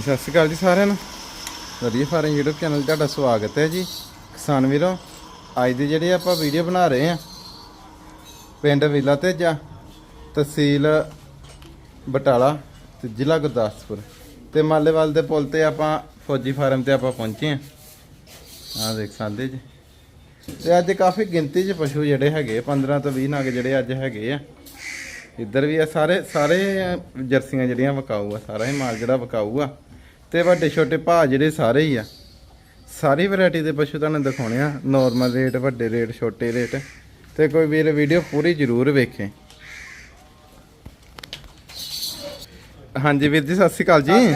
ਸਤਿ ਸ਼੍ਰੀ ਅਕਾਲ ਜੀ ਸਾਰਿਆਂ ਨੂੰ। ਵਧੀਆ ਫਾਰਮ YouTube ਚੈਨਲ ਤੁਹਾਡਾ ਸਵਾਗਤ ਹੈ ਜੀ। ਕਿਸਾਨ ਵੀਰੋ ਅੱਜ ਦੀ ਜਿਹੜੀ ਆਪਾਂ ਵੀਡੀਓ ਬਣਾ ਰਹੇ ਆ ਪਿੰਡ ਵਿਲਾ ਤੇਜਾ ਤਹਿਸੀਲ ਬਟਾਲਾ ਤੇ ਜ਼ਿਲ੍ਹਾ ਗੁਰਦਾਸਪੁਰ। ਤੇ ਮਾਲੇਵਾਲ ਦੇ ਪੁਲ ਤੇ ਆਪਾਂ ਫੌਜੀ ਫਾਰਮ ਤੇ ਆਪਾਂ ਪਹੁੰਚੇ ਆ ਆਹ ਦੇਖ ਸਕਦੇ ਜੀ। ਤੇ ਅੱਜ ਕਾਫੀ ਗਿਣਤੀ 'ਚ ਪਸ਼ੂ ਜਿਹੜੇ ਹੈਗੇ ਆ, 15 ਤੋਂ 20 ਨਗ ਜਿਹੜੇ ਅੱਜ ਹੈਗੇ ਆ। ਇੱਧਰ ਵੀ ਆ ਸਾਰੇ ਸਾਰੇ ਜਰਸੀਆਂ ਜਿਹੜੀਆਂ ਵਿਕਾਊ ਆ ਸਾਰਾ ਹੀ ਮਾਲ ਜਿਹੜਾ ਵਿਕਾਊ ਆ। ਤੇ ਵੱਡੇ ਛੋਟੇ ਭਾਅ ਜਿਹੜੇ ਸਾਰੇ ਹੀ ਆ। ਸਾਰੀ ਵੈਰਾਈਟੀ ਦੇ ਪਸ਼ੂ ਤੁਹਾਨੂੰ ਦਿਖਾਉਣੇ ਆ ਨਾਰਮਲ ਰੇਟ ਵੱਡੇ ਰੇਟ ਛੋਟੇ ਰੇਟ ਤੇ ਕੋਈ ਵੀਰ ਵੀਡੀਓ ਪੂਰੀ ਜ਼ਰੂਰ ਵੇਖੇ। ਹਾਂਜੀ ਵੀਰ ਜੀ ਸਤਿ ਸ਼੍ਰੀ ਅਕਾਲ ਜੀ।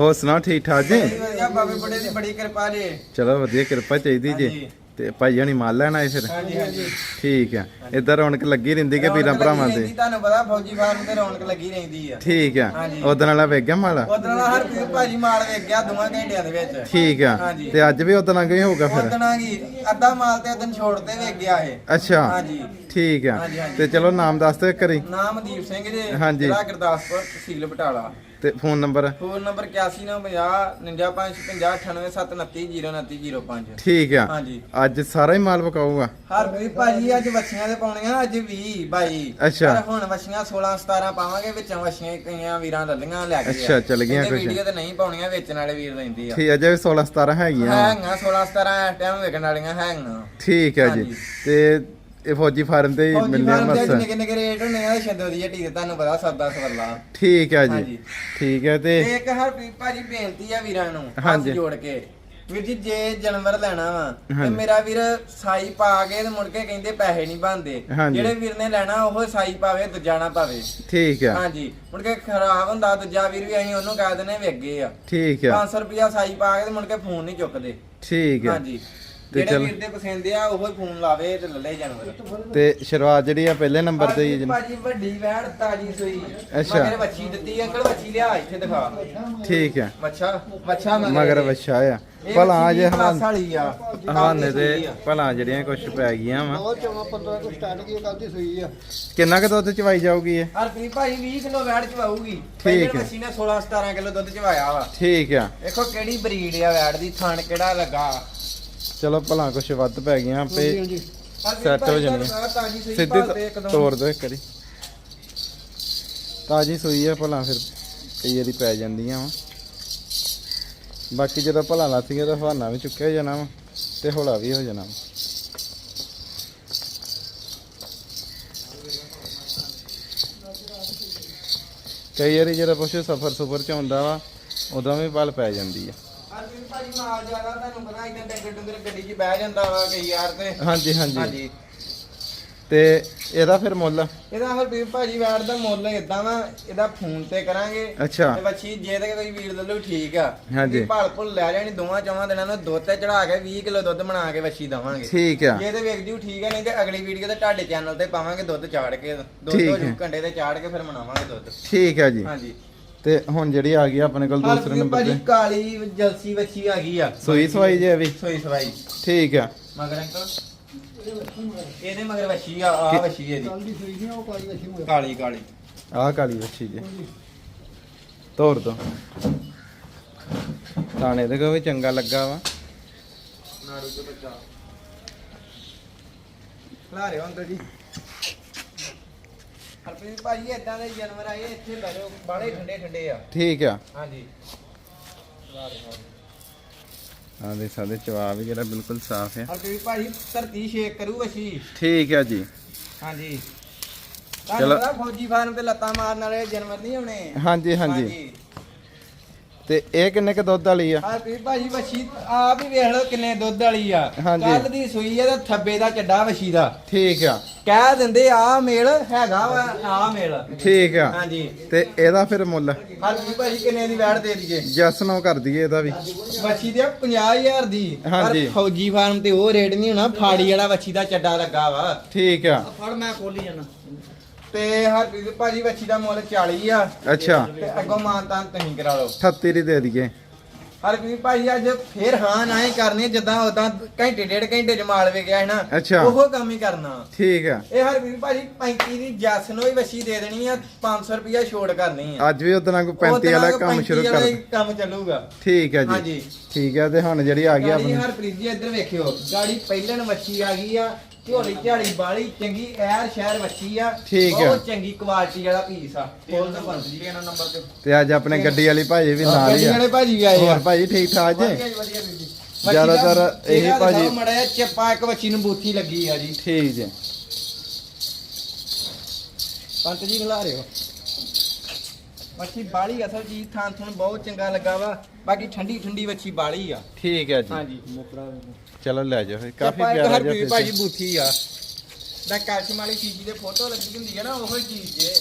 ਹੋਰ ਸੁਣਾਓ ਠੀਕ ਠਾਕ ਜੀ? ਜੀ ਵਧੀਆ ਬਾਬੇ ਬੜੇ ਦੀ ਬੜੀ ਕਿਰਪਾ ਜੀ ਚਲੋ ਵਧੀਆ ਕਿਰਪਾ ਚਾਹੀਦੀ ਜੀ। ਤੇ ਭਾਈ ਹਣੀ ਮਾਲ ਲੈਣ ਆਏ ਫਿਰ? ਹਾਂਜੀ ਹਾਂਜੀ। ਠੀਕ ਆ। ਇੱਧਰ ਰੌਣਕ ਲੱਗੀ ਰਹਿੰਦੀ ਕਿ ਰੌਣਕ ਭਰਾਵਾਂ ਲੱਗੀ ਦੇ? ਰਹਿੰਦੀ, ਤੁਹਾਨੂੰ ਪਤਾ ਫੌਜੀ ਫਾਰਮ ਤੇ ਰੌਣਕ ਲੱਗੀ ਰਹਿੰਦੀ ਆ। ਠੀਕ ਆ। ਉਦੋਂ ਵਾਲਾ ਵੇਖ ਗਿਆ ਮਾਲ? ਉਦੋਂ ਨਾਲ ਹਰ ਕੋਈ ਭਾਜੀ ਮਾਲ ਵੇਖ ਗਿਆ ਦੋਵਾਂ ਘੰਟਿਆਂ ਦੇ ਵਿੱਚ। ਠੀਕ ਆ। ਤੇ ਅੱਜ ਵੀ ਉਦੋਂ ਹੀ ਹੋਊਗਾ ਫਿਰ? ਉਦੋਂ ਕੀ ਅੱਧਾ ਮਾਲ ਤੇ ਉਦੋਂ ਛੋੜ ਤੇ ਵੇਖ ਗਿਆ ਇਹ। ਅੱਛਾ। ਹਾਂਜੀ। ਠੀਕ ਆ। ਤੇ ਚਲੋ ਨਾਮ ਦੱਸ ਦਿਓ ਕਰੀ ਨਾਮ ਦੀਪ ਸਿੰਘ ਜੀ ਹਾਂਜੀ। ਜ਼ਿਲ੍ਹਾ ਗੁਰਦਾਸਪੁਰ ਤਹਿਸੀਲ ਬਟਾਲਾ। ਤੇ ਫੋਨ ਨੰਬਰ? ਫੋਨ ਨੰਬਰ 8190595098 ਠੀਕ ਆ। ਹਾਂਜੀ। ਅੱਜ ਸਾਰਾ ਹੀ ਮਾਲ ਵਿਕਾਊਗਾ ਹਰ ਕੋਈ ਭਾਜੀ ਅੱਜ ਦੇ ਪਾਉਣੀਆਂ ਅੱਜ 20 22 ਅੱਛਾ। ਪਰ ਹੁਣ ਵਛੀਆਂ 16 17 ਪਾਵਾਂਗੇ ਵਿੱਚੋਂ ਵਛੀਆਂ ਕਈਆਂ ਵੀਰਾਂ ਲੱਲੀਆਂ ਲੈ ਕੇ ਅੱਛਾ, ਚੱਲ ਗਈਆਂ ਕੁਛ। ਵੀਡੀਓ ਤੇ ਨਹੀਂ ਪਾਉਣੀਆਂ ਵੇਚਣ ਵਾਲੇ ਵੀਰ ਲੈਂਦੇ ਆ ਠੀਕ ਆ ਜੇ 16 17 ਹੈਗੀਆਂ। ਹੈਗੀਆਂ 16 17 ਟਾਈਮ ਵੇਚਣ ਵਾਲੀਆਂ ਹੈਗੀਆਂ ਠੀਕ ਆ ਜੀ ਹਾਂਜੀ। ਤੇ ਇਹ ਫੌਜੀ ਫਾਰਮ ਤੇ ਹੀ ਫੌਜੀ ਮਿਲਨੇ ਫਾਰਮ ਦੇ ਮਸ ਨਿੱਕੇ ਨਿੱਕੇ ਰੇਟ ਹੁੰਦੇ ਆ ਛੱਡੋ ਦੀ ਹੱਟੀ ਤੇ ਤੁਹਾਨੂੰ ਪਤਾ ਸੌਦਾ ਸਵਰਲਾ ਠੀਕ ਆ ਜੀ ਹਾਂਜੀ। ਠੀਕ ਆ ਤੇ ਤੇ ਇੱਕ ਹਰ ਭਾਜੀ ਬੇਨਤੀ ਆ ਵੀਰਾਂ ਨੂੰ ਹੱਥ ਹਾਂਜੀ। ਜੋੜ ਕੇ ਵੀਰ ਜੀ ਜੇ ਜਾਨਵਰ ਲੈਣਾ ਵਾ ਤੇ ਹਾਂਜੀ। ਮੇਰਾ ਵੀਰ ਸਾਈ ਪਾ ਕੇ ਤੇ ਮੁੜ ਕੇ ਕਹਿੰਦੇ ਪੈਸੇ ਨਹੀਂ ਬਣਦੇ। ਹਾਂਜੀ। ਜਿਹੜੇ ਵੀਰ ਨੇ ਲੈਣਾ ਉਹ ਸਾਈ ਪਾਵੇ ਦੂਜਾ ਨਾ ਪਾਵੇ। ਠੀਕ ਆ। ਹਾਂਜੀ। ਮੁੜ ਕੇ ਖਰਾਬ ਹੁੰਦਾ ਦੂਜਾ ਵੀਰ ਵੀ ਅਸੀਂ ਉਹਨੂੰ ਕਹਿ ਦਿੰਦੇ ਵੇਗੇ ਆ। ਠੀਕ ਆ। 500 ਰੁਪਿਆ ਸਾਈ ਪਾ ਕੇ ਤੇ ਮੁੜ ਕੇ ਫੋਨ ਨਹੀਂ ਚੁੱਕਦੇ। ਠੀਕ ਆ। ਹਾਂਜੀ। ਤੇ ਜਿਹੜੇ ਚੱਲ- ਵੀਰ ਦੇ ਪਸੰਦ ਆ ਉਹ ਹੀ ਫੋਨ ਲਾਵੇ ਤੇ ਲੱਲੇ ਜਾਨਵਰ। ਤੇ ਸ਼ੁਰੂਆਤ ਜਿਹੜੀ ਆ ਪਹਿਲੇ ਨੰਬਰ ਤੇ ਹੀ ਆ ਜੀ। ਭਾਜੀ ਵੱਡੀ ਵੈੜ ਤਾਜੀ ਸੂਈ। ਅੱਛਾ। ਮਗਰ ਵੱਛੀ ਦਿੱਤੀ ਅੰਕਲ ਵੱਛੀ ਲਿਆ ਇੱਥੇ ਦਿਖਾ। ਠੀਕ ਆ। ਮੱਛਾ ਮੱਛਾ ਮਗਰ। ਵਛਾ ਆ। ਭਲਾ ਵੱਛੀ ਜੇ ਹਵਾਨ ਵਾਲੀ ਆ ਹਵਾਨੇ ਤੇ ਭਲਾ ਜਿਹੜੀਆਂ ਕੁਝ ਪੈ ਗਈਆਂ ਵਾ। ਬਹੁਤ ਚੌਵਾਂ 15 ਤੋਂ ਸਟਾਰਟ ਕੀ ਕੱਲ ਦੀ ਸੂਈ ਆ। ਕਿੰਨਾ ਕੁ ਦੁੱਧ ਚਵਾਈ ਜਾਊਗੀ ਇਹ? ਹਰਪ੍ਰੀਤ ਭਾਈ 20 ਕਿਲੋ ਵੈੜ ਚਵਾਊਗੀ। ਠੀਕ ਪਹਿਲੇ ਹੈ। ਮੱਛੀ ਨੇ 16 17 ਕਿਲੋ ਦੁੱਧ ਚਵਾਇਆ ਵਾ। ਠੀਕ ਆ। ਦੇਖੋ ਕਿਹੜੀ ਬਰੀਡ ਆ ਵੈੜ ਦੀ ਥਣ ਕਿਹੜਾ ਲੱਗਾ। ਚਲੋ ਭਲਾ ਕੁਝ ਵੱਧ ਪੈ ਗਈਆਂ ਆਪੇ Set ਹੋ ਭਾਈ ਜਾਣੀ। ਆ। ਤੁਹਾਨੂੰ ਪਤਾ ਤਾਜ਼ੀ ਸੂਈ ਸਿੱਧੀ। ਤੋੜ ਦੋ ਇੱਕ ਵਾਰੀ। ਤਾਜੀ ਸੂਈ ਆ ਭਲਾ ਫਿਰ ਕਈ ਵਾਰੀ ਪੈ ਜਾਂਦੀਆਂ ਵਾ। ਬਾਕੀ ਜਦੋਂ ਭਲਾ ਲੱਥੀਆਂ ਤਾਂ ਹਵਾਨਾ ਵੀ ਚੁੱਕਿਆ ਜਾਣਾ ਵਾ ਤੇ ਹੌਲਾ ਵੀ ਹੋ ਜਾਣਾ ਵਾ। ਕਈ ਵਾਰੀ ਜਦੋਂ ਪਸ਼ੂ ਸਫਰ ਸੁਫਰ ਚ ਹੁੰਦਾ ਵਾ ਉਦੋਂ ਵੀ ਪਲ ਪੈ ਜਾਂਦੀ ਆ। ਹਰਪ੍ਰੀਤ ਭਾਈ ਮਾਲ ਜ਼ਿਆਦਾ ਤੁਹਾਨੂੰ ਪਤਾ ਇਦਾਂ ਡੰਗਰ ਡੰਗਰ ਗੱਡੀ 'ਚ ਬਹਿ ਜਾਂਦਾ ਵਾ ਕਈ ਯਾਰ ਤੇ। ਹਾਂਜੀ ਹਾਂਜੀ। ਹਾਂਜੀ। ਤੇ ਇਹਦਾ ਫਿਰ ਮੁੱਲ? ਇਹਦਾ ਹਰਪ੍ਰੀਤ ਭਾਜੀ ਵੈੜ ਦਾ ਮੁੱਲ ਇਦਾਂ ਵਾ ਇਹਦਾ ਫੋਨ ਤੇ ਕਰਾਂਗੇ। ਅੱਛਾ। ਤੇ ਬੱਚੀ ਜੇ ਤੇ ਕੋਈ ਵੀਰ ਲੱਲੂ ਠੀਕ ਆ। ਹਾਂਜੀ। ਵੀ ਭਾਲ ਭੁੱਲ ਲੈ ਲੈਣੀ ਦੋਵਾਂ ਚੌਵਾਂ ਦਿਨਾਂ ਨੂੰ ਦੁੱਧ ਤੇ ਚੜਾ ਕੇ 20 ਕਿਲੋ ਦੁੱਧ ਬਣਾ ਕੇ ਬੱਚੀ ਦਵਾਂਗੇ। ਠੀਕ ਆ। ਜੇ ਤੇ ਵੇਖ ਜੂ ਠੀਕ ਆ ਨਹੀਂ ਤੇ ਅਗਲੀ ਵੀਡੀਓ ਤੇ ਤੁਹਾਡੇ ਚੈਨਲ ਤੇ ਪਾਵਾਂਗੇ ਦੁੱਧ ਚਾੜ ਕੇ। ਦੁੱਧ ਠੀਕ ਹੋ ਹੈ। ਜੂ ਕੰਡੇ ਤੇ ਚਾੜ ਕੇ ਫਿਰ ਮਨਾਵਾਂਗੇ ਦੁੱਧ। ਠੀਕ ਆ ਜੀ। ਹਾਂਜੀ। ਤੇ ਹੁਣ ਜਿਹੜੀ ਆ ਗਈ ਆਪਣੇ ਕੋਲ ਦੂਸਰੇ ਨੰਬਰ ਭਾਜੀ ਤੇ ਕਾਲੀ ਜਲਸੀ ਬੱਚੀ ਆ ਗਈ ਆ। ਸੂਈ ਸਵਾਈ ਜੇ ਵੀ? ਸੋਈ ਸਵਾਈ। ਠੀਕ ਆ। ਮਗਰ ਅੰਕਲ। ਇਹਦੇ ਮਗਰ ਬੱਚੀ ਆ ਆ ਬੱਚੀ ਇਹਦੀ। ਕੱਲ ਦੀ ਸੂਈ ਨਹੀਂ ਉਹ ਕਾਲੀ ਵਸੀ ਹੋਇਆ ਕਾਲੀ ਕਾਲੀ। ਆਹ ਕਾਲੀ ਵੱਛੀ ਜੇ। ਤੋੜ ਦੋ। ਤਾਣੇ ਦੇ ਕੋ ਵੀ ਚੰਗਾ ਲੱਗਾ ਵਾ। ਨਾੜੂ ਤੇ ਬੱਚਾ। ਖਲਾ ਰਹੇ ਅੰਕਲ ਜੀ। ਹਰਪ੍ਰੀਤ ਭਾਜੀ ਇਦਾਂ ਦੇ ਜਾਨਵਰ ਆਏ ਇੱਥੇ ਬੈਠੋ ਬਾੜੇ ਠੰਡੇ ਠੰਡੇ ਆ। ਠੀਕ ਆ। ਹਾਂਜੀ। ਆਹ ਦੇ ਸਾਡੇ ਜਵਾਬ ਵੀ ਜਿਹੜਾ ਬਿਲਕੁਲ ਸਾਫ਼ ਹੈ ਹਰਪ੍ਰੀਤ ਭਾਜੀ ਧਰਤੀ ਸ਼ੇਕ ਕਰੂ ਵਸ਼ੀ। ਠੀਕ ਆ ਜੀ। ਹਾਂਜੀ। ਚਲੋ। ਚਲੋ ਫੌਜੀ ਫਾਰਮ ਤੇ ਲੱਤਾਂ ਮਾਰਨ ਵਾਲੇ ਜਾਨਵਰ ਨਹੀਂ ਹੋਣੇ ਹਾਂਜੀ। ਹਾਂਜੀ। ਤੇ ਇਹ ਕਿੰਨੇ ਕ ਦੁੱਧ ਵਾਲੀ ਆ? ਹਰਪ੍ਰੀਤ ਭਾਜੀ ਵਸ਼ੀ ਆਪ ਹੀ ਵੇਖ ਲਓ ਕਿੰਨੇ ਦੁੱਧ ਵਾਲੀ ਆ। ਹਾਂਜੀ। ਕੱਲ ਦੀ ਸੂਈ ਆ ਤੇ ਥੱਬੇ ਦਾ ਚੱਡਾ ਵਸ਼ੀ ਦਾ। ਠੀਕ ਆ। ਕਹਿ ਦਿੰਦੇ ਆ ਮੇਲ ਹੈਗਾ ਵਾ ਆ ਮੇਲ। ਠੀਕ ਆ। ਹਾਂਜੀ। ਤੇ ਇਹਦਾ ਫਿਰ ਮੁੱਲ? ਹਰਪ੍ਰੀਤ ਭਾਜੀ ਕਿੰਨੇ ਦੀ ਵੈਟ ਦੇ ਦਈਏ? ਜਸ ਨੋ ਕਰ ਦਈਏ ਇਹਦਾ ਵੀ। ਵੱਛੀ ਦੇ 50000 ਦੀ। ਹਾਂਜੀ। ਪਰ ਫੌਜੀ ਫਾਰਮ ਤੇ ਉਹ ਰੇਟ ਨਹੀਂ ਹੋਣਾ ਫਾੜੀ ਵਾਲਾ ਵੱਛੀ ਦਾ ਚੱਡਾ ਲੱਗਾ ਵਾ। ਠੀਕ ਆ। ਫੜ ਮੈਂ ਖੋਲੀ ਜਾਣਾ ਤੇ ਹਰਪ੍ਰੀਤ ਭਾਜੀ ਵੱਛੀ ਦਾ ਮੁੱਲ 40 ਆ। ਅੱਛਾ। ਤੇ ਅੱਗੋਂ ਮਾਨਤਾਨ ਤੁਸੀਂ ਕਰਾ ਲਓ। 38 ਦੀ ਦੇ ਦਈਏ। ਹਰਪ੍ਰੀਤ ਭਾਈ ਅੱਜ ਫੇਰ ਹਾਂ ਨਾ ਹੀ ਕਰਨੀ ਜਿੱਦਾਂ ਉਦਾਂ ਘੰਟੇ ਡੇਢ ਘੰਟੇ ਚ ਮਾਲ ਵੇ ਗਿਆ ਹੈ ਨਾ। ਉਹ ਕੰਮ ਹੀ ਕਰਨਾ। ਠੀਕ ਆ। ਇਹ ਹਰਪ੍ਰੀਤ ਭਾਜੀ 35 ਦੀ ਜੱਸ ਨੂੰ ਹੀ ਵਸੀ ਦੇ ਦੇਣੀ ਆ 500 ਰੁਪਿਆ ਛੋੜ ਕਰਨੀ ਆ। ਅੱਜ ਵੀ ਉਦੋਂ ਕੋਈ 35 ਵਾਲਾ ਕੰਮ ਸ਼ੁਰੂ ਕਰ ਕੰਮ ਚੱਲੂਗਾ। ਠੀਕ ਹੈ ਜੀ। ਹਾਂਜੀ। ਠੀਕ ਹੈ ਤੇ ਹੁਣ ਜਿਹੜੀ ਆ ਗਈ ਆਪਣੀ। ਹਰਪ੍ਰੀਤ ਜੀ ਇੱਧਰ ਵੇਖਿਓ ਗਾੜੀ ਪਹਿਲਣ ਮੱਛੀ ਆ ਗਈ ਆ ਝੋਲੀ ਝਾੜੀ ਬਾਲੀ ਚੰਗੀ ਐਰ ਸ਼ਹਿਰ ਮੱਛੀ ਆ। ਠੀਕ ਆ। ਬਹੁਤ ਚੰਗੀ ਕੁਆਲਿਟੀ ਵਾਲਾ ਪੀਸ ਆ। ਫੁੱਲ ਦਾ ਬੰਦ ਜੀ ਇਹਨਾਂ ਨੰਬਰ ਤੇ। ਤੇ ਅੱਜ ਆਪਣੇ ਗੱਡੀ ਵਾਲੀ ਭਾਜੀ ਵੀ ਨਾਲ ਹੀ ਗੱਡੀ ਆ ਵਾਲੇ ਭਾਜੀ ਆਏ ਆ। ਹੋਰ ਭਾਜੀ ਠੀਕ ਠਾਕ ਵਧੀਆ ਜੀ ਜੀ, ਵਧੀਆ ਵੀਰ ਜੀ। ਜ਼ਿਆਦਾਤਰ ਇਹੀ ਭਾਜੀ- ਦਿਖਾਓ ਮਾੜਾ ਜਿਹਾ ਚੱਪਾ ਇੱਕ ਬੱਚੀ ਨੂੰ ਬੂਥੀ ਲੱਗੀ ਆ ਜੀ। ਠੀਕ ਜੀ। ਪੰਤ ਜੀ ਖਿਲਾ ਰਹੇ ਹੋ। ਮੱਛੀ ਬਾਲੀ ਅਸਲ ਚੀਜ਼ ਥਾਂ ਥਣ ਬਹੁਤ ਚੰਗਾ ਲੱਗਾ ਵਾ। ਬਾਕੀ ਠੰਡੀ ਠੰਡੀ ਬੱਚੀ ਬਾਲੀ ਆ। ਠੀਕ ਹੈ ਜੀ। ਹਾਂਜੀ। ਚਲੋ ਲੈ ਜਾਓ ਫਿਰ ਕਾਫੀ ਪਿਆਰਾ ਜਿਹਾ ਭਾਜੀ ਬੂਥੀ ਆ। ਦਾ ਕੈਲਸ਼ੀਅਮ ਵਾਲੀ ਚੀਜ਼ ਦੇ ਫੋਟੋ ਲੱਗੀ ਹੁੰਦੀ ਹੈ ਨਾ ਉਹੋ ਚੀਜ਼ ਜੇ।